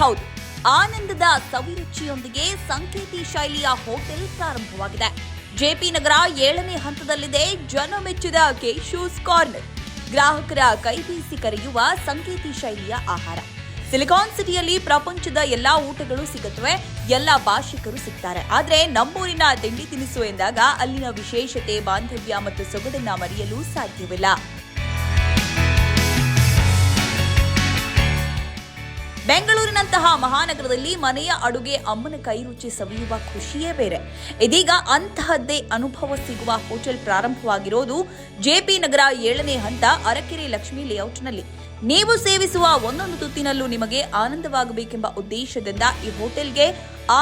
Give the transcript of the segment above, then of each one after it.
ಹೌದು, ಆನಂದದ ಸವಿರುಚಿಯೊಂದಿಗೆ ಸಂಕೇತಿ ಶೈಲಿಯ ಹೋಟೆಲ್ ಪ್ರಾರಂಭವಾಗಿದೆ. ಜೆಪಿ ನಗರ ಏಳನೇ ಹಂತದಲ್ಲಿದೆ. ಜನ ಜನಮೆಚ್ಚಿದ ಕೇಶೂಸ್ ಕಾರ್ನರ್. ಗ್ರಾಹಕರ ಕೈಬೀಸಿ ಕರೆಯುವ ಸಂಕೇತಿ ಶೈಲಿಯ ಆಹಾರ. ಸಿಲಿಕಾನ್ ಸಿಟಿಯಲ್ಲಿ ಪ್ರಪಂಚದ ಎಲ್ಲಾ ಊಟಗಳು ಸಿಗುತ್ತವೆ, ಎಲ್ಲ ಭಾಷಿಕರು ಸಿಗ್ತಾರೆ. ಆದರೆ ನಮ್ಮೂರಿನ ತಿಂಡಿ ತಿನಿಸು ಎಂದಾಗ ಅಲ್ಲಿನ ವಿಶೇಷತೆ, ಬಾಂಧವ್ಯ ಮತ್ತು ಸೊಗಡನ್ನ ಮರೆಯಲು ಸಾಧ್ಯವಿಲ್ಲ. ಬೆಂಗಳೂರಿನಂತಹ ಮಹಾನಗರದಲ್ಲಿ ಮನೆಯ ಅಡುಗೆ ಅಮ್ಮನ ಕೈ ರುಚಿ ಸವಿಯುವ ಖುಷಿಯೇ ಬೇರೆ. ಇದೀಗ ಅಂತಹದ್ದೇ ಅನುಭವ ಸಿಗುವ ಹೋಟೆಲ್ ಪ್ರಾರಂಭವಾಗಿರೋದು ಜೆಪಿ ನಗರ ಏಳನೇ ಹಂತ ಅರಕೆರೆ ಲಕ್ಷ್ಮಿ ಲೇಔಟ್ನಲ್ಲಿ. ನೀವು ಸೇವಿಸುವ ಒಂದೊಂದು ತುತ್ತಿನಲ್ಲೂ ನಿಮಗೆ ಆನಂದವಾಗಬೇಕೆಂಬ ಉದ್ದೇಶದಿಂದ ಈ ಹೋಟೆಲ್ಗೆ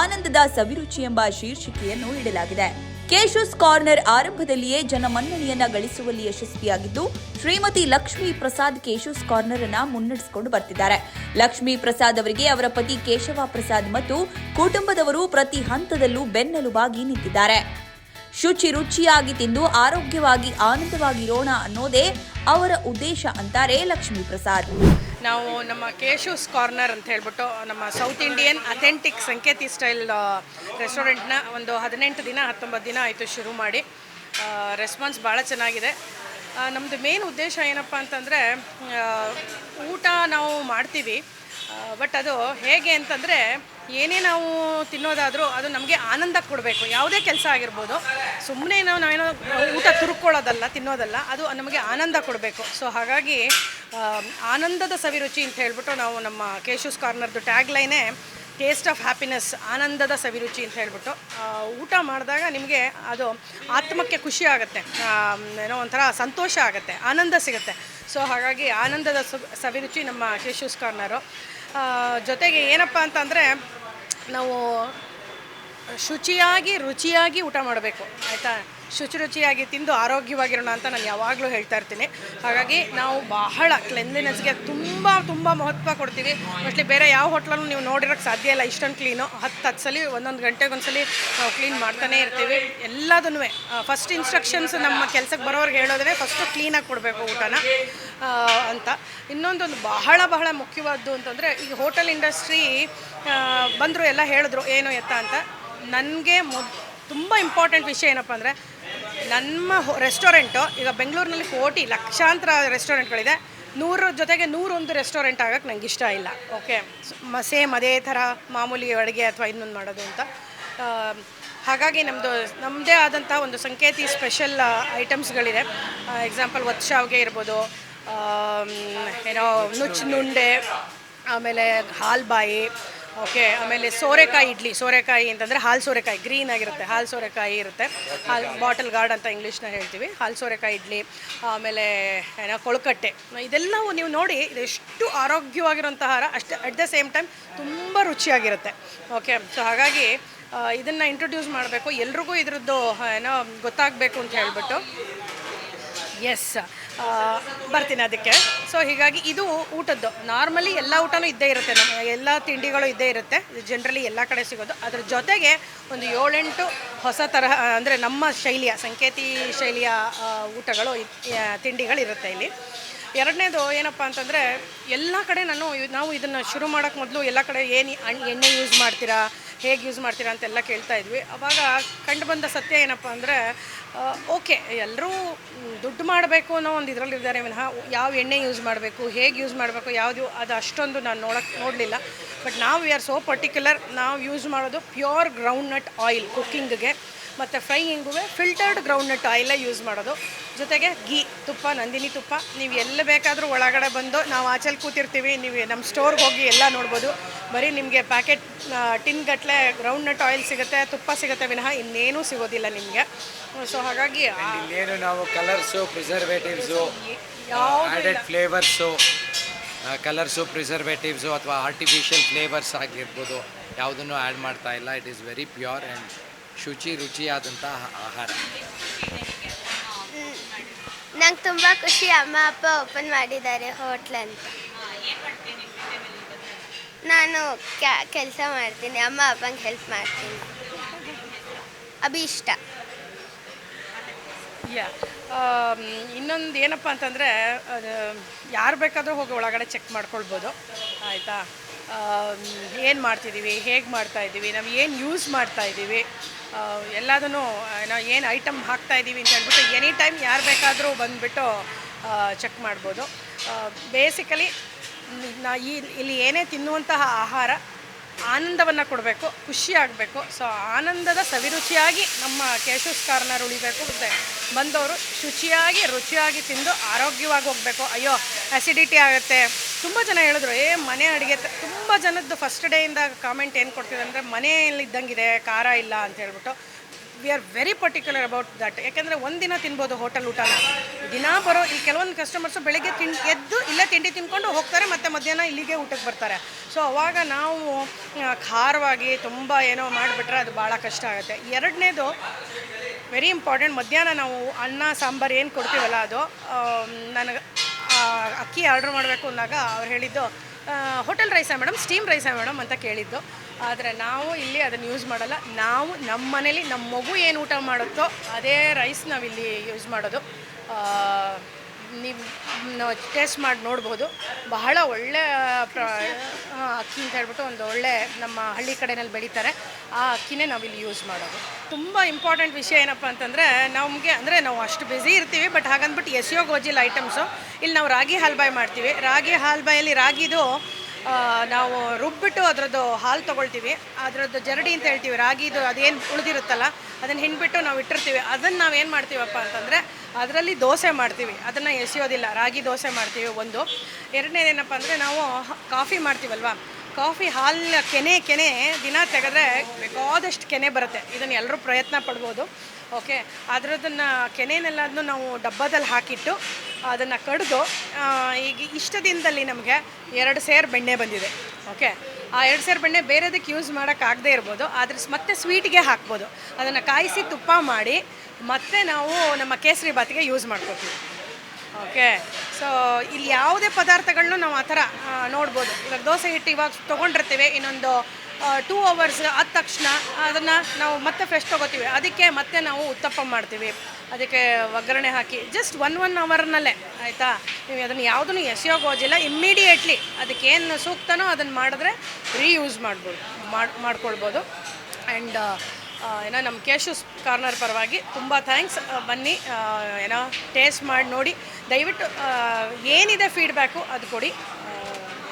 ಆನಂದದ ಸವಿರುಚಿ ಎಂಬ ಶೀರ್ಷಿಕೆಯನ್ನು ನೀಡಲಾಗಿದೆ ಕೇಶೂಸ್ ಕಾರ್ನರ್ ಆರಂಭದಲ್ಲಿಯೇ ಜನಮನ್ನಣೆಯನ್ನ ಗಳಿಸುವಲ್ಲಿ ಯಶಸ್ವಿಯಾಗಿದ್ದು, ಶ್ರೀಮತಿ ಲಕ್ಷ್ಮೀ ಪ್ರಸಾದ್ ಕೇಶುಸ್ ಕಾರ್ನರ್ ಅನ್ನ ಮುನ್ನಡೆಸಿಕೊಂಡು ಬರ್ತಿದ್ದಾರೆ. ಲಕ್ಷ್ಮೀ ಪ್ರಸಾದ್ ಅವರಿಗೆ ಅವರ ಪತಿ ಕೇಶವ ಪ್ರಸಾದ್ ಮತ್ತು ಕುಟುಂಬದವರು ಪ್ರತಿ ಹಂತದಲ್ಲೂ ಬೆನ್ನೆಲುಬಾಗಿ ನಿಂತಿದ್ದಾರೆ. ಶುಚಿ ರುಚಿಯಾಗಿ ತಿಂದು ಆರೋಗ್ಯವಾಗಿ ಆನಂದವಾಗಿರೋಣ ಅನ್ನೋದೇ ಅವರ ಉದ್ದೇಶ ಅಂತಾರೆ ಲಕ್ಷ್ಮೀ ಪ್ರಸಾದ್. ನಾವು ನಮ್ಮ ಕೇಶೂಸ್ ಕಾರ್ನರ್ ಅಂತ ಹೇಳ್ಬಿಟ್ಟು ನಮ್ಮ South Indian authentic Sanketi style ರೆಸ್ಟೋರೆಂಟ್ನ ಒಂದು ಹದಿನೆಂಟು ದಿನ, ಹತ್ತೊಂಬತ್ತು ದಿನ ಆಯಿತು ಶುರು ಮಾಡಿ. ರೆಸ್ಪಾನ್ಸ್ ಭಾಳ ಚೆನ್ನಾಗಿದೆ. ನಮ್ಮದು ಮೇನ್ ಉದ್ದೇಶ ಏನಪ್ಪ ಅಂತಂದರೆ ಊಟ ನಾವು ಮಾಡ್ತೀವಿ. ಬಟ್ ಅದು ಹೇಗೆ ಅಂತಂದರೆ ಏನೇ ನಾವು ತಿನ್ನೋದಾದರೂ ಅದು ನಮಗೆ ಆನಂದ ಕೊಡಬೇಕು. ಯಾವುದೇ ಕೆಲಸ ಆಗಿರ್ಬೋದು. ಸುಮ್ಮನೆ ನಾವು ನಾವೇನೋ ಊಟ ತುರ್ಕೊಳ್ಳೋದಲ್ಲ, ತಿನ್ನೋದಲ್ಲ, ಅದು ನಮಗೆ ಆನಂದ ಕೊಡಬೇಕು. ಸೊ ಹಾಗಾಗಿ ಆನಂದದ ಸವಿರುಚಿ ಅಂತ ಹೇಳ್ಬಿಟ್ಟು ನಾವು ನಮ್ಮ ಕೇಶೂಸ್ ಕಾರ್ನರ್ದು ಟ್ಯಾಗ್ ಲೈನೇ ಟೇಸ್ಟ್ ಆಫ್ ಹ್ಯಾಪಿನೆಸ್, ಆನಂದದ ಸವಿರುಚಿ ಅಂತ ಹೇಳ್ಬಿಟ್ಟು ಊಟ ಮಾಡಿದಾಗ ನಿಮಗೆ ಅದು ಆತ್ಮಕ್ಕೆ ಖುಷಿ ಆಗುತ್ತೆ. ಏನೋ ಒಂಥರ ಸಂತೋಷ ಆಗುತ್ತೆ, ಆನಂದ ಸಿಗುತ್ತೆ. ಸೊ ಹಾಗಾಗಿ ಆನಂದದ ಸವಿರುಚಿ ನಮ್ಮ ಕೇಶೂಸ್ ಕಾರ್ನರು. ಜೊತೆಗೆ ಏನಪ್ಪ ಅಂತಂದರೆ ನಾವು ಶುಚಿಯಾಗಿ, ರುಚಿಯಾಗಿ ಊಟ ಮಾಡಬೇಕು. ಆಯಿತಾ? ಶುಚಿ ರುಚಿಯಾಗಿ ತಿಂದು ಆರೋಗ್ಯವಾಗಿರೋಣ ಅಂತ ನಾನು ಯಾವಾಗಲೂ ಹೇಳ್ತಾ ಇರ್ತೀನಿ. ಹಾಗಾಗಿ ನಾವು ಬಹಳ ಕ್ಲೆನ್ಲಿನೆಸ್ಗೆ ತುಂಬ ತುಂಬ ಮಹತ್ವ ಕೊಡ್ತೀವಿ. ಮೋಸ್ಟ್ಲಿ ಬೇರೆ ಯಾವ ಹೋಟ್ಲಲ್ಲೂ ನೀವು ನೋಡಿರೋಕ್ಕೆ ಸಾಧ್ಯ ಇಲ್ಲ. ಇಷ್ಟೊಂದು ಕ್ಲೀನು ಹತ್ತು ಹತ್ತು ಸಲ, ಒಂದೊಂದು ಗಂಟೆಗೊಂದ್ಸಲಿ ನಾವು ಕ್ಲೀನ್ ಮಾಡ್ತಾನೇ ಇರ್ತೀವಿ. ಎಲ್ಲದನ್ನೂ ಫಸ್ಟ್ ಇನ್ಸ್ಟ್ರಕ್ಷನ್ಸ್ ನಮ್ಮ ಕೆಲಸಕ್ಕೆ ಬರೋರಿಗೆ ಹೇಳೋದ್ರೆ ಫಸ್ಟು ಕ್ಲೀನಾಗಿ ಕೊಡಬೇಕು ಊಟನ. ಅಂತ. ಇನ್ನೊಂದೊಂದು ಬಹಳ ಬಹಳ ಮುಖ್ಯವಾದ್ದು ಅಂತಂದರೆ ಈಗ ಹೋಟೆಲ್ ಇಂಡಸ್ಟ್ರಿ ಬಂದರು ಎಲ್ಲ ಹೇಳಿದ್ರು ಏನು ಎತ್ತ? ಅಂತ. ನನಗೆ ಮೊದ್ ತುಂಬ ಇಂಪಾರ್ಟೆಂಟ್ ವಿಷಯ ಏನಪ್ಪ ಅಂದರೆ ನಮ್ಮ ರೆಸ್ಟೋರೆಂಟು ಈಗ ಬೆಂಗಳೂರಿನಲ್ಲಿ ಕೋಟಿ ಲಕ್ಷಾಂತರ ರೆಸ್ಟೋರೆಂಟ್ಗಳಿದೆ. ನೂರ ಜೊತೆಗೆ ನೂರೊಂದು ರೆಸ್ಟೋರೆಂಟ್ ಆಗೋಕ್ಕೆ ನನಗೆ ಇಷ್ಟ ಇಲ್ಲ. ಓಕೆ. ಸೇಮ್ ಅದೇ ಥರ ಮಾಮೂಲಿ ಅಡುಗೆ ಅಥವಾ ಇನ್ನೊಂದು ಮಾಡೋದು ಅಂತ. ಹಾಗಾಗಿ ನಮ್ಮದು ನಮ್ಮದೇ ಆದಂಥ ಒಂದು ಸಂಕೇತಿ ಸ್ಪೆಷಲ್ ಐಟಮ್ಸ್ಗಳಿದೆ. ಎಕ್ಸಾಂಪಲ್ ಒತ್ತು ಶಾವಿಗೆ ಇರ್ಬೋದು ಏನೋ ನುಚ್ಚು ನುಂಡೆ, ಆಮೇಲೆ ಹಾಲ್ಬಾಯಿ, ಓಕೆ, ಆಮೇಲೆ ಸೋರೆಕಾಯಿ ಇಡ್ಲಿ. ಸೋರೆಕಾಯಿ ಅಂತಂದರೆ ಹಾಲು ಸೋರೆಕಾಯಿ, ಗ್ರೀನ್ ಆಗಿರುತ್ತೆ, ಹಾಲು ಸೋರೆಕಾಯಿ ಇರುತ್ತೆ. ಹಾಲು ಬಾಟಲ್ ಗಾರ್ಡ್ ಅಂತ ಇಂಗ್ಲೀಷ್ನ ಹೇಳ್ತೀವಿ. ಹಾಲು ಸೋರೆಕಾಯಿ ಇಡ್ಲಿ, ಆಮೇಲೆ ಏನೋ ಕೊಳಕಟ್ಟೆ. ಇದೆಲ್ಲವೂ ನೀವು ನೋಡಿ ಇದೆಷ್ಟು ಆರೋಗ್ಯವಾಗಿರೋಂಥ ಆಹಾರ. ಅಷ್ಟು, ಅಟ್ ದ ಸೇಮ್ ಟೈಮ್ ತುಂಬ ರುಚಿಯಾಗಿರುತ್ತೆ. ಓಕೆ, ಸೊ ಹಾಗಾಗಿ ಇದನ್ನು ಇಂಟ್ರೊಡ್ಯೂಸ್ ಮಾಡಬೇಕು. ಎಲ್ರಿಗೂ ಇದ್ರದ್ದು, ಏನೋ ಗೊತ್ತಾಗಬೇಕು ಅಂತ ಹೇಳ್ಬಿಟ್ಟು. ಎಸ್ ಬರ್ತೀನಿ ಅದಕ್ಕೆ. ಸೊ ಹೀಗಾಗಿ ಇದು ಊಟದ್ದು. ನಾರ್ಮಲಿ ಎಲ್ಲ ಊಟನೂ ಇದ್ದೇ ಇರುತ್ತೆ ನಮ್ಮ ಎಲ್ಲ ತಿಂಡಿಗಳು ಇದ್ದೇ ಇರುತ್ತೆ. ಜನರಲಿ ಎಲ್ಲ ಕಡೆ ಸಿಗೋದು. ಅದ್ರ ಜೊತೆಗೆ ಒಂದು ಏಳೆಂಟು ಹೊಸ ತರಹ, ಅಂದರೆ ನಮ್ಮ ಶೈಲಿಯ, ಸಂಕೇತಿ ಶೈಲಿಯ ಊಟಗಳು ತಿಂಡಿಗಳಿರುತ್ತೆ ಇಲ್ಲಿ. ಎರಡನೇದು ಏನಪ್ಪ ಅಂತಂದರೆ, ಎಲ್ಲ ಕಡೆ ನಾನು ನಾವು ಇದನ್ನು ಶುರು ಮಾಡೋಕ್ಕೆ ಮೊದಲು ಎಲ್ಲ ಕಡೆ ಏನು ಎಣ್ಣೆ ಯೂಸ್ ಮಾಡ್ತೀರಾ? ಹೇಗೆ ಯೂಸ್ ಮಾಡ್ತೀರಾ ಅಂತೆಲ್ಲ ಕೇಳ್ತಾ ಇದ್ವಿ. ಅವಾಗ ಕಂಡು ಬಂದ ಸತ್ಯ ಏನಪ್ಪ ಅಂದರೆ ಓಕೆ ಎಲ್ಲರೂ ದುಡ್ಡು ಮಾಡಬೇಕು ಅನ್ನೋ ಒಂದು ಇದರಲ್ಲಿ ಇದ್ದಾರೆ. ವಿನಃ ಯಾವ ಎಣ್ಣೆ ಯೂಸ್ ಮಾಡಬೇಕು, ಹೇಗೆ ಯೂಸ್ ಮಾಡಬೇಕು, ಯಾವುದು, ಅದು ಅಷ್ಟೊಂದು ನಾನು ನೋಡೋಕ್ಕೆ ನೋಡಲಿಲ್ಲ. ಬಟ್ ನಾವು ವಿ ಆರ್ ಸೋ ಪರ್ಟಿಕ್ಯುಲರ್ ನಾವು ಯೂಸ್ ಮಾಡೋದು ಪ್ಯೂರ್ ಗ್ರೌಂಡ್ ನಟ್ ಆಯಿಲ್ ಕುಕ್ಕಿಂಗ್ಗೆ ಮತ್ತು ಫ್ರೈಯಿಂಗೂ ಫಿಲ್ಟರ್ಡ್ ಗ್ರೌಂಡ್ನಟ್ ಆಯಿಲ್ ಯೂಸ್ ಮಾಡೋದು. ಜೊತೆಗೆ ಗೀ ತುಪ್ಪ ನಂದಿನಿ ತುಪ್ಪ. ನೀವು ಎಲ್ಲಿ ಬೇಕಾದರೂ ಒಳಗಡೆ ಬಂದು ನಾವು ಆಚೆಲಿ ಕೂತಿರ್ತೀವಿ ನೀವು ನಮ್ಮ ಸ್ಟೋರ್ಗೆ ಹೋಗಿ ಎಲ್ಲ ನೋಡ್ಬೋದು. ಬರೀ ನಿಮಗೆ ಪ್ಯಾಕೆಟ್ ಟಿನ್ ಗಟ್ಟಲೆ ಗ್ರೌಂಡ್ನಟ್ ಆಯಿಲ್ ಸಿಗುತ್ತೆ ತುಪ್ಪ ಸಿಗುತ್ತೆ ವಿನಃ ಇನ್ನೇನೂ ಸಿಗೋದಿಲ್ಲ ನಿಮಗೆ. ಸೊ ಹಾಗಾಗಿ ಇನ್ನೇನು ನಾವು ಕಲರ್ಸು ಪ್ರಿಸರ್ವೇಟಿವ್ಸು ಯಾವ್ದು ಆ್ಯಡೆಡ್ ಫ್ಲೇವರ್ಸು ಕಲರ್ಸು ಪ್ರಿಸರ್ವೇಟಿವ್ಸು ಅಥವಾ ಆರ್ಟಿಫಿಷಿಯಲ್ ಫ್ಲೇವರ್ಸ್ ಆಗಿರ್ಬೋದು ಯಾವುದನ್ನು ಆ್ಯಡ್ ಮಾಡ್ತಾ ಇಲ್ಲ. It is very pure and ಶುಚಿ ರುಚಿಯಾದಂತಹ ಆಹಾರ. ನಂಗೆ ತುಂಬ ಖುಷಿ ಅಮ್ಮ ಅಪ್ಪ ಓಪನ್ ಮಾಡಿದ್ದಾರೆ ಹೋಟ್ಲ್ ಅಂತ. ನಾನು ಕೆಲಸ ಮಾಡ್ತೀನಿ. ಅಮ್ಮ ಅಪ್ಪಂಗೆ ಹೆಲ್ಪ್ ಮಾಡ್ತೀನಿ. ಅಭಿ ಇಷ್ಟ. ಯಾ ಇನ್ನೊಂದು ಏನಪ್ಪ ಅಂತಂದರೆ ಯಾರು ಬೇಕಾದರೂ ಹೋಗಿ ಒಳಗಡೆ ಚೆಕ್ ಮಾಡ್ಕೊಳ್ಬೋದು. ಆಯಿತಾ? ಏನು ಮಾಡ್ತಿದ್ದೀವಿ ಹೇಗೆ ಮಾಡ್ತಾಯಿದ್ದೀವಿ ನಾವು ಏನು ಯೂಸ್ ಮಾಡ್ತಾ ಇದ್ದೀವಿ? ಎಲ್ಲದನ್ನು ನಾವು ಏನು ಐಟಮ್ ಹಾಕ್ತಾ ಇದ್ದೀವಿ ಅಂತ ಹೇಳ್ಬಿಟ್ಟು ಎನಿ ಟೈಮ್ ಯಾರು ಬೇಕಾದರೂ ಬಂದುಬಿಟ್ಟು ಚೆಕ್ ಮಾಡ್ಬೋದು. ಬೇಸಿಕಲಿ ನಾ ಈ, ಇಲ್ಲಿ ಏನೇ ತಿನ್ನುವಂತಹ ಆಹಾರ ಆನಂದವನ್ನು ಕೊಡಬೇಕು, ಖುಷಿ ಆಗಬೇಕು. ಸೊ ಆನಂದದ ಸವಿರುಚಿಯಾಗಿ ನಮ್ಮ ಕೇಶೂಸ್ ಕಾರ್ನರ್ ಉಳಿಬೇಕು ಮತ್ತು ಬಂದವರು ಶುಚಿಯಾಗಿ, ರುಚಿಯಾಗಿ ತಿಂದು ಆರೋಗ್ಯವಾಗಿ ಹೋಗಬೇಕು. ಅಯ್ಯೋ ಅಸಿಡಿಟಿ ಆಗುತ್ತೆ. ತುಂಬ ಜನ ಹೇಳಿದ್ರು, ಏ, ಮನೆ ಅಡುಗೆ ತುಂಬ ಜನದ್ದು ಫಸ್ಟ್ ಡೇಯಿಂದ ಕಾಮೆಂಟ್ ಏನು ಕೊಡ್ತಿದೆ ಅಂದರೆ ಮನೆಯಲ್ಲಿ ಇದ್ದಂಗಿದೆ ಖಾರ ಇಲ್ಲ ಅಂತ ಹೇಳ್ಬಿಟ್ಟು. We are very particular about that ಯಾಕೆಂದರೆ ಒಂದಿನ ತಿನ್ಬೋದು ಹೋಟೆಲ್ ಊಟನ. ದಿನ ಬರೋ, ಇಲ್ಲಿ ಕೆಲವೊಂದು ಕಸ್ಟಮರ್ಸು ಬೆಳಗ್ಗೆ ತಿನ್, ಎದ್ದು ಇಲ್ಲೇ ತಿಂಡಿ ತಿನ್ಕೊಂಡು ಹೋಗ್ತಾರೆ, ಮತ್ತು ಮಧ್ಯಾಹ್ನ ಇಲ್ಲಿಗೆ ಊಟಕ್ಕೆ ಬರ್ತಾರೆ. ಸೊ ಅವಾಗ ನಾವು ಖಾರವಾಗಿ ತುಂಬ ಏನೋ ಮಾಡಿಬಿಟ್ರೆ ಅದು ಭಾಳ ಕಷ್ಟ ಆಗುತ್ತೆ. ಎರಡನೇದು ವೆರಿ ಇಂಪಾರ್ಟೆಂಟ್ ಮಧ್ಯಾಹ್ನ ನಾವು ಅನ್ನ, ಸಾಂಬಾರು ಏನು ಕೊಡ್ತೀವಲ್ಲ ಅದು ನನಗೆ ಅಕ್ಕಿ ಆರ್ಡ್ರ್ ಮಾಡಬೇಕು ಅಂದಾಗ ಅವ್ರು ಹೇಳಿದ್ದು ಹೋಟೆಲ್ ರೈಸಾ ಮೇಡಮ್, ಸ್ಟೀಮ್ ರೈಸಾ ಮೇಡಮ್ ಅಂತ ಕೇಳಿದ್ದು. ಆದರೆ ನಾವು ಇಲ್ಲಿ ಅದನ್ನು ಯೂಸ್ ಮಾಡಲ್ಲ. ನಾವು ನಮ್ಮ ಮನೇಲಿ ನಮ್ಮ ಮಗು ಏನು ಊಟ ಮಾಡುತ್ತೋ ಅದೇ ರೈಸ್ ನಾವಿಲ್ಲಿ ಯೂಸ್ ಮಾಡೋದು. ನೀವು ಟೇಸ್ಟ್ ಮಾಡಿ ನೋಡ್ಬೋದು. ಬಹಳ ಒಳ್ಳೆ, ಪ್ರ ಅಕ್ಕಿ ಅಂತ ಹೇಳ್ಬಿಟ್ಟು ಒಂದು ಒಳ್ಳೆ ನಮ್ಮ ಹಳ್ಳಿ ಕಡೆನಲ್ಲಿ ಬೆಳೀತಾರೆ. ಆ ಅಕ್ಕಿನೇ ನಾವಿಲ್ಲಿ ಯೂಸ್ ಮಾಡೋದು. ತುಂಬ ಇಂಪಾರ್ಟೆಂಟ್ ವಿಷಯ ಏನಪ್ಪ ಅಂತಂದರೆ, ನಮಗೆ ಅಂದರೆ ನಾವು ಅಷ್ಟು ಬ್ಯುಸಿ ಇರ್ತೀವಿ ಬಟ್ ಹಾಗಂದ್ಬಿಟ್ಟು ಎಸೆಯೋ ಗೋಜಿಲ್ ಐಟಮ್ಸು ಇಲ್ಲಿ ನಾವು ರಾಗಿ ಹಾಲ್ಬಾಯ್ ಮಾಡ್ತೀವಿ. ರಾಗಿ ಹಾಲ್ಬಾಯಲ್ಲಿ ರಾಗಿದು ನಾವು ರುಬ್ಬಿಟ್ಟು ಅದರದ್ದು ಹಾಲು ತೊಗೊಳ್ತೀವಿ. ಅದರದ್ದು ಜರಡಿ ಅಂತ ಹೇಳ್ತೀವಿ, ರಾಗಿದು ಅದೇನು ಉಳಿದಿರುತ್ತಲ್ಲ, ಅದನ್ನು ಹಿಂಡ್ಬಿಟ್ಟು ನಾವು ಇಟ್ಟಿರ್ತೀವಿ. ಅದನ್ನು ನಾವು ಏನು ಮಾಡ್ತೀವಪ್ಪ ಅಂತಂದರೆ, ಅದರಲ್ಲಿ ದೋಸೆ ಮಾಡ್ತೀವಿ. ಅದನ್ನು ಎಸೆಯೋದಿಲ್ಲ, ರಾಗಿ ದೋಸೆ ಮಾಡ್ತೀವಿ ಒಂದು. ಎರಡನೇದೇನಪ್ಪ ಅಂದರೆ ನಾವು ಕಾಫಿ ಮಾಡ್ತೀವಲ್ವಾ, ಕಾಫಿ ಹಾಲಿನ ಕೆನೆ ಕೆನೆ ದಿನ ತೆಗೆದ್ರೆ ಬೇಕಾದಷ್ಟು ಕೆನೆ ಬರುತ್ತೆ. ಇದನ್ನು ಎಲ್ಲರೂ ಪ್ರಯತ್ನ ಪಡ್ಬೋದು. ಓಕೆ, ಅದರದನ್ನು ಕೆನೆಯನ್ನೆಲ್ಲದನ್ನು ನಾವು ಡಬ್ಬದಲ್ಲಿ ಹಾಕಿಟ್ಟು ಅದನ್ನು ಕಡಿದು ಈಗ ಇಷ್ಟು ದಿನದಲ್ಲಿ ನಮಗೆ ಎರಡು ಸೇರು ಬೆಣ್ಣೆ ಬಂದಿದೆ, ಓಕೆ? ಆ ಎರಡು ಸೇರು ಬೆಣ್ಣೆ ಬೇರೆದಕ್ಕೆ ಯೂಸ್ ಮಾಡೋಕ್ಕಾಗದೇ ಇರ್ಬೋದು, ಆದರೆ ಮತ್ತೆ ಸ್ವೀಟ್ಗೆ ಹಾಕ್ಬೋದು. ಅದನ್ನು ಕಾಯಿಸಿ ತುಪ್ಪ ಮಾಡಿ ಮತ್ತೆ ನಾವು ನಮ್ಮ ಕೇಸರಿ ಬಾತಿಗೆ ಯೂಸ್ ಮಾಡ್ಕೊತೀವಿ. ಓಕೆ ಸೊ ಇಲ್ಲಿ ಯಾವುದೇ ಪದಾರ್ಥಗಳನ್ನೂ ನಾವು ಆ ಥರ ನೋಡ್ಬೋದು. ಇವಾಗ ದೋಸೆ ಹಿಟ್ಟು ಇವಾಗ ತೊಗೊಂಡಿರ್ತೀವಿ, ಇನ್ನೊಂದು ಟೂ ಅವರ್ಸ್ ಆದ ತಕ್ಷಣ ಅದನ್ನು ನಾವು ಮತ್ತೆ ಫ್ರೆಶ್ ತೊಗೋತೀವಿ. ಅದಕ್ಕೆ ಮತ್ತೆ ನಾವು ಉತ್ತಪ್ಪ ಮಾಡ್ತೀವಿ. ಅದಕ್ಕೆ ಒಗ್ಗರಣೆ ಹಾಕಿ ಜಸ್ಟ್ ಒನ್ ಒನ್ ಅವರ್ನಲ್ಲೇ ಆಯಿತಾ? ನೀವು ಅದನ್ನು ಯಾವುದನ್ನು ಎಸೆಯೋಕೆ ಹೋಗಿಲ್ಲ ಇಮ್ಮಿಡಿಯೇಟ್ಲಿ ಅದಕ್ಕೆ ಏನು ಸೂಕ್ತನೋ ಅದನ್ನು ಮಾಡಿದ್ರೆ ರೀಯೂಸ್ ಮಾಡ್ಬೋದು, ಮಾಡಿ, ಮಾಡ್ಕೊಳ್ಬೋದು. ಆ್ಯಂಡ್ ಏನೋ ನಮ್ಮ ಕೇಶು ಕಾರ್ನರ್ ಪರವಾಗಿ ತುಂಬ ಥ್ಯಾಂಕ್ಸ್ ಬನ್ನಿ ಏನೋ ಟೇಸ್ಟ್ ಮಾಡಿ ನೋಡಿ. ದಯವಿಟ್ಟು ಏನಿದೆ ಫೀಡ್ಬ್ಯಾಕು ಅದು ಕೊಡಿ.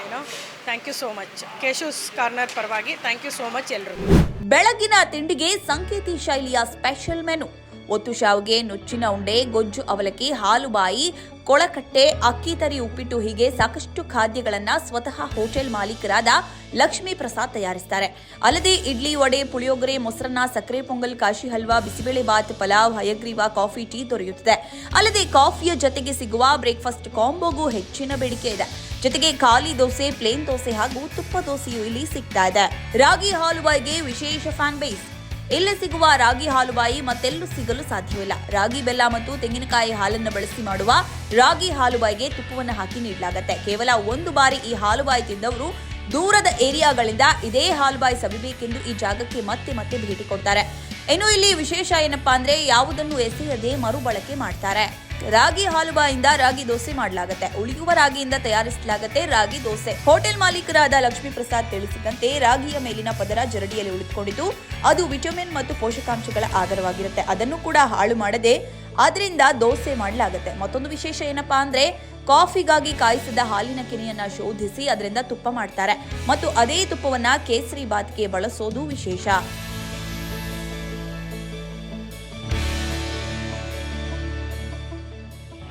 ಏನೋ thank you so much Keshu's corner ಪರವಾಗಿ ಥ್ಯಾಂಕ್ ಯು ಸೋ ಮಚ್ ಎಲ್ರಿಗೂ. ಬೆಳಗಿನ ತಿಂಡಿಗೆ ಸಂಕೇತಿ ಶೈಲಿಯ ಸ್ಪೆಷಲ್ ಮೆನು ಒತ್ತು ಶಾವಿಗೆ, ನುಚ್ಚಿನ ಉಂಡೆ, ಗೊಜ್ಜು ಅವಲಕ್ಕಿ ಹಾಲುಬಾಯಿ ಕೊಳಕಟ್ಟೆ, ಅಕ್ಕಿ ತರಿ ಉಪ್ಪಿಟ್ಟು ಹೀಗೆ ಸಾಕಷ್ಟು ಖಾದ್ಯಗಳನ್ನ ಸ್ವತಃ ಹೋಟೆಲ್ ಮಾಲೀಕರಾದ ಲಕ್ಷ್ಮೀ ಪ್ರಸಾದ್ ತಯಾರಿಸ್ತಾರೆ. ಅಲ್ಲದೆ ಇಡ್ಲಿ ವಡೆ, ಪುಳಿಯೋಗರೆ, ಮೊಸರನ್ನ, ಸಕ್ಕರೆ ಪೊಂಗಲ್, ಕಾಶಿ ಹಲ್ವಾ, ಬಿಸಿಬೇಳೆ ಬಾತ್, ಪಲಾವ್, ಹಯಗ್ರೀವ, ಕಾಫಿ, ಟೀ ದೊರೆಯುತ್ತದೆ. ಅಲ್ಲದೆ ಕಾಫಿಯ ಜೊತೆಗೆ ಸಿಗುವ ಬ್ರೇಕ್ಫಾಸ್ಟ್ ಕಾಂಬೋಗೂ ಹೆಚ್ಚಿನ ಬೇಡಿಕೆ ಇದೆ. ಜೊತೆಗೆ ಖಾಲಿ ದೋಸೆ, ಪ್ಲೇನ್ ದೋಸೆ ಹಾಗೂ ತುಪ್ಪ ದೋಸೆಯೂ ಇಲ್ಲಿ ಸಿಗ್ತಾ ಇದೆ. ರಾಗಿ ಹಾಲ್ವಾಗೆ ವಿಶೇಷ ಫ್ಯಾನ್ ಬೇಸ್. ಇಲ್ಲಿ ಸಿಗುವ ರಾಗಿ ಹಾಲುಬಾಯಿ ಮತ್ತೆಲ್ಲೂ ಸಿಗಲು ಸಾಧ್ಯವಿಲ್ಲ. ರಾಗಿ ಬೆಲ್ಲ ಮತ್ತು ತೆಂಗಿನಕಾಯಿ ಹಾಲನ್ನು ಬಳಸಿ ಮಾಡುವ ರಾಗಿ ಹಾಲುಬಾಯಿಗೆ ತುಪ್ಪವನ್ನು ಹಾಕಿ ನೀಡಲಾಗುತ್ತೆ. ಕೇವಲ ಒಂದು ಬಾರಿ ಈ ಹಾಲುಬಾಯಿ ತಿಂದವರು ದೂರದ ಏರಿಯಾಗಳಿಂದ ಇದೇ ಹಾಲುಬಾಯಿ ಸವಿಬೇಕೆಂದು ಈ ಜಾಗಕ್ಕೆ ಮತ್ತೆ ಮತ್ತೆ ಭೇಟಿ ಕೊಡ್ತಾರೆ. ಇನ್ನು ಇಲ್ಲಿ ವಿಶೇಷ ಏನಪ್ಪಾ ಅಂದ್ರೆ ಯಾವುದನ್ನು ಎಸೆಯದೆ ಮರುಬಳಕೆ ಮಾಡ್ತಾರೆ. ರಾಗಿ ಹಾಲುಬಾಯಿಂದ ರಾಗಿ ದೋಸೆ ಮಾಡಲಾಗುತ್ತೆ. ಉಳಿಯುವ ರಾಗಿಯಿಂದ ತಯಾರಿಸಲಾಗುತ್ತೆ ರಾಗಿ ದೋಸೆ. ಹೋಟೆಲ್ ಮಾಲೀಕರಾದ ಲಕ್ಷ್ಮೀ ಪ್ರಸಾದ್ ತಿಳಿಸಿದಂತೆ ರಾಗಿಯ ಮೇಲಿನ ಪದರ ಜರಡಿಯಲ್ಲಿ ಉಳಿದುಕೊಂಡಿದ್ದು, ಅದು ವಿಟಮಿನ್ ಮತ್ತು ಪೋಷಕಾಂಶಗಳ ಆಧಾರವಾಗಿರುತ್ತೆ. ಅದನ್ನು ಕೂಡ ಹಾಳು ಮಾಡದೆ ಅದರಿಂದ ದೋಸೆ ಮಾಡಲಾಗುತ್ತೆ. ಮತ್ತೊಂದು ವಿಶೇಷ ಏನಪ್ಪಾ ಅಂದ್ರೆ ಕಾಫಿಗಾಗಿ ಕಾಯಿಸಿದ ಹಾಲಿನ ಕೆನೆಯನ್ನ ಶೋಧಿಸಿ ಅದರಿಂದ ತುಪ್ಪ ಮಾಡ್ತಾರೆ. ಮತ್ತು ಅದೇ ತುಪ್ಪವನ್ನ ಕೇಸರಿ ಬಾತ್ಗೆ ಬಳಸೋದು ವಿಶೇಷ.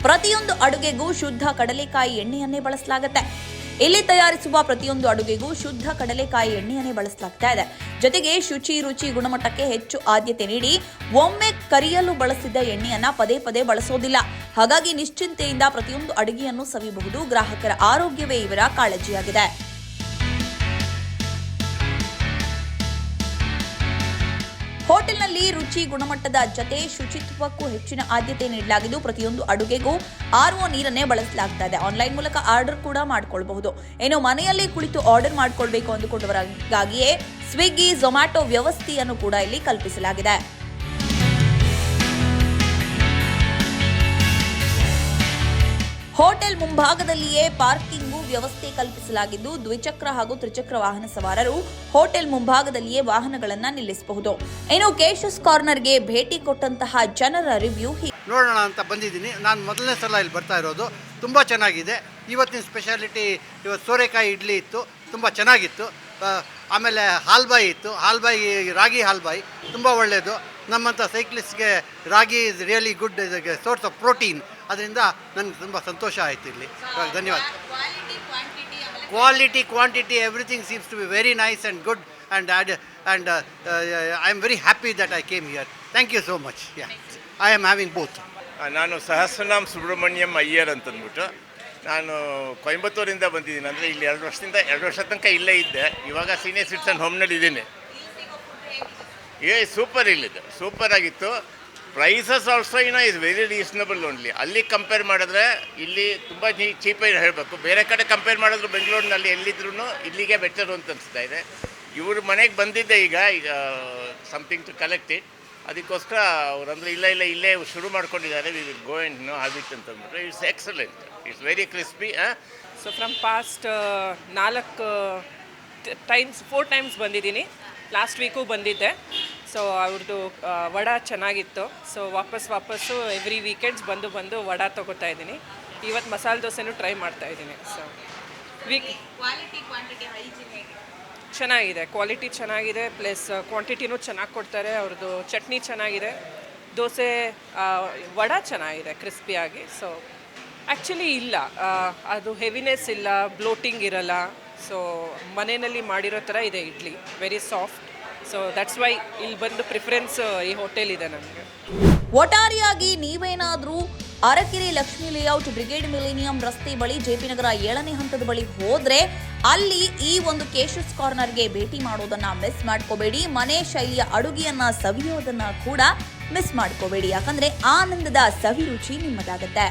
ಪ್ರತಿಯೊಂದು ಅಡುಗೆಗೂ ಶುದ್ಧ ಕಡಲೆಕಾಯಿ ಎಣ್ಣೆಯನ್ನೇ ಬಳಸಲಾಗುತ್ತೆ. ಇಲ್ಲಿ ತಯಾರಿಸುವ ಪ್ರತಿಯೊಂದು ಅಡುಗೆಗೂ ಶುದ್ಧ ಕಡಲೆಕಾಯಿ ಎಣ್ಣೆಯನ್ನೇ ಬಳಸಲಾಗ್ತಾ ಇದೆ. ಜೊತೆಗೆ ಶುಚಿ ರುಚಿ ಗುಣಮಟ್ಟಕ್ಕೆ ಹೆಚ್ಚು ಆದ್ಯತೆ ನೀಡಿ ಒಮ್ಮೆ ಕರಿಯಲು ಬಳಸಿದ ಎಣ್ಣೆಯನ್ನ ಪದೇ ಪದೇ ಬಳಸೋದಿಲ್ಲ. ಹಾಗಾಗಿ ನಿಶ್ಚಿಂತೆಯಿಂದ ಪ್ರತಿಯೊಂದು ಅಡುಗೆಯನ್ನು ಸವಿಯಬಹುದು. ಗ್ರಾಹಕರ ಆರೋಗ್ಯವೇ ಇವರ ಕಾಳಜಿಯಾಗಿದೆ. ಹೋಟೆಲ್ನಲ್ಲಿ ರುಚಿ ಗುಣಮಟ್ಟದ ಜತೆ ಶುಚಿತ್ವಕ್ಕೂ ಹೆಚ್ಚಿನ ಆದ್ಯತೆ ನೀಡಲಾಗಿದ್ದು, ಪ್ರತಿಯೊಂದು ಅಡುಗೆಗೂ ಆರ್ಒ ನೀರನ್ನೇ ಬಳಸಲಾಗ್ತಾ ಇದೆ ಆನ್ಲೈನ್ ಮೂಲಕ ಆರ್ಡರ್ ಕೂಡ ಮಾಡ್ಕೊಳ್ಬಹುದು. ಏನು ಮನೆಯಲ್ಲೇ ಕುಳಿತು ಆರ್ಡರ್ ಮಾಡ್ಕೊಳ್ಬೇಕು ಅಂದುಕೊಂಡವರಿಗಾಗಿಯೇ ಸ್ವಿಗ್ಗಿ, ಝೊಮ್ಯಾಟೊ ವ್ಯವಸ್ಥೆಯನ್ನು ಕೂಡ ಇಲ್ಲಿ ಕಲ್ಪಿಸಲಾಗಿದೆ. ಹೋಟೆಲ್ ಮುಂಭಾಗದಲ್ಲಿಯೇ ಪಾರ್ಕಿಂಗು ವ್ಯವಸ್ಥೆ ಕಲ್ಪಿಸಲಾಗಿದ್ದು ದ್ವಿಚಕ್ರ ಹಾಗೂ ತ್ರಿಚಕ್ರ ವಾಹನ ಸವಾರರು ಹೋಟೆಲ್ ಮುಂಭಾಗದಲ್ಲಿಯೇ ವಾಹನಗಳನ್ನು ನಿಲ್ಲಿಸಬಹುದು. ಇನ್ನು ಕೇಶಸ್ ಕಾರ್ನರ್ಗೆ ಭೇಟಿ ಕೊಟ್ಟಂತಹ ಜನರ ರಿವ್ಯೂ ನೋಡೋಣ ಅಂತ ಬಂದಿದ್ದೀನಿ. ನಾನು ಮೊದಲನೇ ಸಲ ಇಲ್ಲಿ ಬರ್ತಾ ಇರೋದು. ತುಂಬ ಚೆನ್ನಾಗಿದೆ. ಇವತ್ತಿನ ಸ್ಪೆಷಾಲಿಟಿ ಇವತ್ತು ಸೋರೆಕಾಯಿ ಇಡ್ಲಿ ಇತ್ತು. ತುಂಬ ಚೆನ್ನಾಗಿತ್ತು. ಆಮೇಲೆ ಹಾಲ್ಬಾಯಿ ಇತ್ತು. ಹಾಲ್ಬಾಯಿ, ರಾಗಿ ಹಾಲ್ಬಾಯಿ ತುಂಬ ಒಳ್ಳೆಯದು ನಮ್ಮಂಥ ಸೈಕ್ಲಿಸ್ಟ್ಗೆ ragi is really good source of protein ಅದರಿಂದ ನನಗೆ ತುಂಬ ಸಂತೋಷ ಆಯಿತು ಇಲ್ಲಿ. ಧನ್ಯವಾದ. Quality quantity everything seems to be very nice and good and add and I am very happy that I came here thank you so much yeah I am having both ನಾನು ಸಹಸ್ರನಾಮ್ ಸುಬ್ರಹ್ಮಣ್ಯಂ ಅಯ್ಯರ್ ಅಂತಂದ್ಬಿಟ್ಟು ನಾನು ಕೊಯಂಬತ್ತೂರಿಂದ ಬಂದಿದ್ದೀನಿ. ಅಂದರೆ ಇಲ್ಲಿ ಎರಡು ವರ್ಷದಿಂದ ಎರಡು ವರ್ಷ ತನಕ ಇಲ್ಲೇ ಇದ್ದೆ. ಇವಾಗ ಸೀನಿಯರ್ ಸಿಟಿಸನ್ ಹೋಮ್ನಲ್ಲಿ ಇದ್ದೀನಿ ಏ ಸೂಪರ್ ಇಲ್ಲಿದ್ದು ಸೂಪರ್ ಆಗಿತ್ತು. ಪ್ರೈಸಸ್ ಆಲ್ಸೋ ಏನೋ ಇಸ್ ವೆರಿ ರೀಸನಬಲ್ ಓನ್ಲಿ ಅಲ್ಲಿ ಕಂಪೇರ್ ಮಾಡಿದ್ರೆ, ಇಲ್ಲಿ ತುಂಬ ಚೀಪಾಗಿ ಹೇಳಬೇಕು. ಬೇರೆ ಕಡೆ ಕಂಪೇರ್ ಮಾಡಿದ್ರು ಬೆಂಗಳೂರಿನಲ್ಲಿ ಎಲ್ಲಿದ್ರು ಇಲ್ಲಿಗೆ ಬೆಟರು ಅಂತ ಅನಿಸ್ತಾ ಇದೆ. ಇವ್ರ ಮನೆಗೆ ಬಂದಿದ್ದೆ ಈಗ ಈಗ ಸಮಥಿಂಗ್ ಟು ಕಲೆಕ್ಟ್ ಇಟ್ ಅದಕ್ಕೋಸ್ಕರ ಅವರಂದ್ರೆ ಇಲ್ಲ ಇಲ್ಲ, ಇಲ್ಲೇ ಶುರು ಮಾಡ್ಕೊಂಡಿದ್ದಾರೆ we will go and know habit ಅಂತಂದ್ಬಿಟ್ರೆ it's excellent it's very crispy so from past ನಾಲ್ಕು ಟೈಮ್ಸ್ ಫೋರ್ ಟೈಮ್ಸ್ ಬಂದಿದ್ದೀನಿ. ಲಾಸ್ಟ್ ವೀಕು ಬಂದಿದ್ದೆ. ಸೊ ಅವ್ರದ್ದು ವಡ ಚೆನ್ನಾಗಿತ್ತು. ಸೊ ವಾಪಸ್ ವಾಪಸ್ಸು ಎವ್ರಿ ವೀಕೆಂಡ್ಸ್ ಬಂದು ಬಂದು ವಡ ತೊಗೋತಾ ಇದ್ದೀನಿ. ಇವತ್ತು ಮಸಾಲೆ ದೋಸೆನೂ ಟ್ರೈ ಮಾಡ್ತಾ ಇದ್ದೀನಿ. ಸೊ ವೀಕ್ ಚೆನ್ನಾಗಿದೆ. ಕ್ವಾಲಿಟಿ ಚೆನ್ನಾಗಿದೆ. ಪ್ಲಸ್ ಕ್ವಾಂಟಿಟಿನೂ ಚೆನ್ನಾಗಿ ಕೊಡ್ತಾರೆ. ಅವ್ರದ್ದು ಚಟ್ನಿ ಚೆನ್ನಾಗಿದೆ. ದೋಸೆ ವಡ ಚೆನ್ನಾಗಿದೆ ಕ್ರಿಸ್ಪಿಯಾಗಿ ಸೊ ಆ್ಯಕ್ಚುಲಿ ಇಲ್ಲ. ಅದು ಹೆವಿನೆಸ್ ಇಲ್ಲ ಬ್ಲೋಟಿಂಗ್ ಇರಲ್ಲ. ಸೊ ಮನೆಯಲ್ಲಿ ಮಾಡಿರೋ ಥರ ಇದೆ idli. Very soft so that's why ಇಲ್ಲಿ ಬಂದು ಪ್ರಿಫರೆನ್ಸ್ ಈ ಹೋಟೆಲ್ ಇದೆ ನನಗೆ ಒಟ್ಟಾರೆಯಾಗಿ ನೀವೇನಾದರೂ Arakere Lakshmi layout Brigade Millennium ರಸ್ತೆ ಬಳಿ ಜೆಪಿ ನಗರ ಏಳನೇ ಹಂತದ ಬಳಿ ಹೋದ್ರೆ ಅಲ್ಲಿ ಈ ಒಂದು ಕೇಶಸ್ ಕಾರ್ನರ್ಗೆ ಭೇಟಿ ಮಾಡೋದನ್ನ ಮಿಸ್ ಮಾಡ್ಕೋಬೇಡಿ. ಮನೆ ಶೈಲಿಯ ಅಡುಗೆಯನ್ನ, ಸವಿಯೋದನ್ನ ಕೂಡ ಮಿಸ್ ಮಾಡ್ಕೋಬೇಡಿ. ಯಾಕಂದ್ರೆ ಆನಂದದ ಸವಿರುಚಿ ನಿಮ್ಮದಾಗತ್ತೆ.